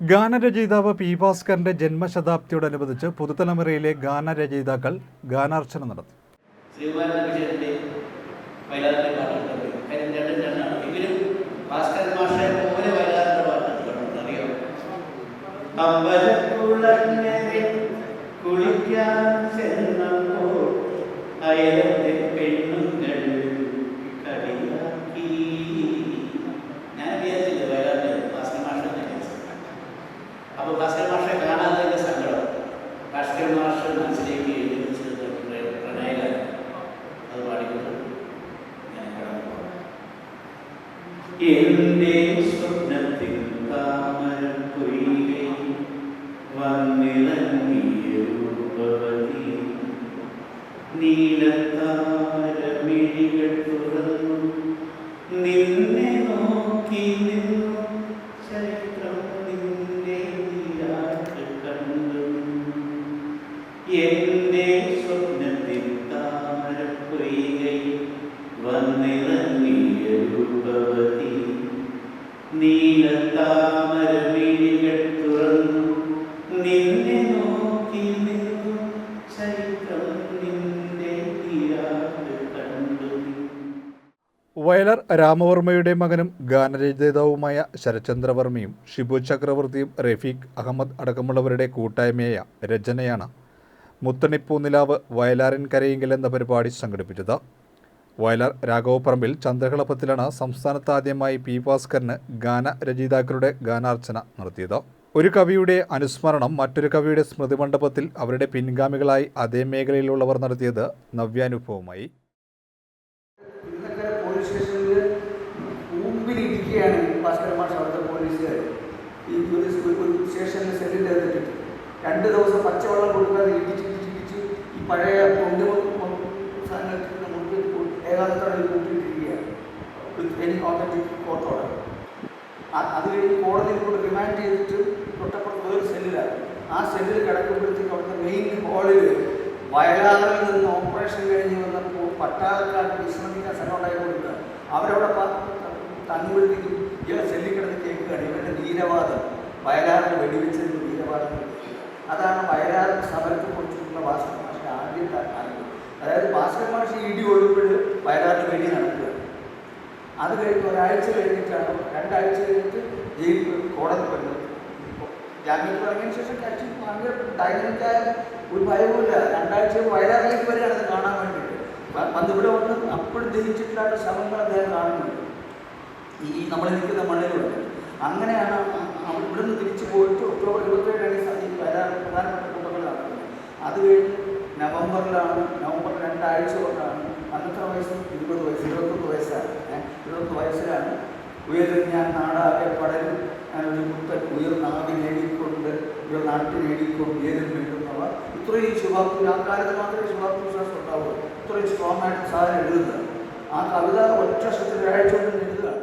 ഗാനരചയിതാവ് പി ഭാസ്കറിന്റെ ജന്മശതാബ്ദിയോടനുബന്ധിച്ച് പുതുതലമുറയിലെ ഗാനരചയിതാക്കൾ ഗാനാർച്ചന നടത്തി. കുളിക്കാൻ ചെന്നപ്പോൾ വയലാറിന്റെ എന്റെ സ്വപ്നത്തിൽ താമര വന്നിറങ്ങിയ രൂപവതി. നിന്നെ നോക്കി ചരിത്രം സ്വപ്നത്തിൽ തുറന്നു. നിന്നെ നോക്കി വയലാർ രാമവർമ്മയുടെ മകനും ഗാനരചയിതാവുമായ ശരചന്ദ്രവർമ്മയും ഷിബു ചക്രവർത്തിയും റഫീഖ് അഹമ്മദ് അടക്കമുള്ളവരുടെ കൂട്ടായ്മയായ രചനയാണ് മുത്തണിപ്പൂനിലാവ് വയലാറിൻ കരയെങ്കിൽ എന്ന പരിപാടി സംഘടിപ്പിച്ചത്. വയലാർ രാഘവപ്പറമ്പിൽ ചന്ദ്രകളപ്പത്തിലാണ് സംസ്ഥാനത്ത് ആദ്യമായി പി ഭാസ്കറിന് ഗാനരചയിതാക്കളുടെ ഗാനാർച്ചന നടത്തിയത്. ഒരു കവിയുടെ അനുസ്മരണം മറ്റൊരു കവിയുടെ സ്മൃതി മണ്ഡപത്തിൽ അവരുടെ പിൻഗാമികളായി അതേ മേഖലയിലുള്ളവർ നടത്തിയത് നവ്യാനുഭവമായി. ഈ സെല്ലിന്റെ അകത്തിട്ട് രണ്ട് ദിവസം പച്ചവെള്ളം കൊടുക്കാതെ ഇടിച്ച് ഇടിച്ച് ഈ പഴയ കൊണ്ട് സാധനത്തിൽ മുമ്പിൽ വിത്ത് എനി ഓതന്റിക് ഓർഡർ അത് കഴിഞ്ഞ് കോടതിയിൽ കൂടെ റിമാൻഡ് ചെയ്തിട്ട് തൊട്ടപ്പുറത്ത് വേറെ സെല്ലിലാണ് ആ സെല്ലിൽ കിടക്കുമ്പോഴത്തേക്ക് അവിടുത്തെ മെയിൻ ഹാളിൽ വയലാറിൽ നിന്ന് ഓപ്പറേഷൻ കഴിഞ്ഞ് വന്നപ്പോൾ പട്ടാളക്കാർക്ക് വിശ്രമിക്കാൻ സ്ഥലം ഉണ്ടായി കൊടുക്കുക അവരവിടെ തങ്ങുമ്പോഴത്തേക്കും ഇയാൾ സെല്ലിൽ കിടന്ന് കേൾക്കുകയാണ്. ഇവരുടെ വീരവാദം. വയലാറിൽ വെടിവെച്ചതിന് വീരവാദം അതാണ് വയലാർ വാസ്തു മാഷ് ആദ്യം കാണുന്നത് അതായത് ഭാസ്കർ മാഷ് ഇടി ഒഴുമ്പോൾ വയനാട്ടിൽ വെടി നടക്കുക. അത് കഴിഞ്ഞ് ഒരാഴ്ച കഴിഞ്ഞിട്ടാണ് രണ്ടാഴ്ച കഴിഞ്ഞിട്ട് ജയിൽ കോടതി വരുന്നത് ജാമ്യത്തിൽ ഇറങ്ങിയതിന് ശേഷം കക്ഷി ഭയങ്കര ഡൈനമിക്കായ ഒരു ഭയവുമില്ല. രണ്ടാഴ്ച വയനാട്ടിലേക്ക് വരികയാണ് കാണാൻ വേണ്ടിയിട്ട്. വ- ഇവിടെ വന്ന് അപ്പോഴും ജയിച്ചിട്ടുള്ള ശ്രമങ്ങൾ അദ്ദേഹം കാണുന്നുണ്ട്. ഈ നമ്മൾ നിൽക്കുന്ന മണ്ണിലുണ്ട് അങ്ങനെയാണ് അവിടെ ഇവിടെ തിരിച്ചു പോയിട്ട് ഒക്ടോബർ നവംബറിലാണ് നവംബർ രണ്ടാഴ്ച കൊണ്ടാണ് അന്നത്തെ വയസ്സ് ഇരുപത് വയസ്സ് ഇരുപത്തൊന്ന് വയസ്സാണ് ഇരുപത്തൊന്ന് വയസ്സിലാണ് ഉയരും ഞാൻ നാടാകെ പടരും ഉയർ മുത്തൻ ഉയർന്നാവി നേടിക്കൊണ്ട് ഒരു നാട്ടിൽ നേടിക്കൊണ്ട് ഏതും വേണ്ടുന്നവ ഇത്രയും ശുഭാപ്തി ആ കാലത്ത് മാത്രമേ ശുഭാപ്തി വിശ്വാസം ഉണ്ടാവുള്ളൂ ഇത്രയും സ്ട്രോങ് ആയിട്ട് സാധനം എഴുതുന്നത്. ആ കവിത ഒറ്റ ശബ്ദത്തിൽ ഒരാഴ്ച കൊണ്ട് എഴുതുകയാണ്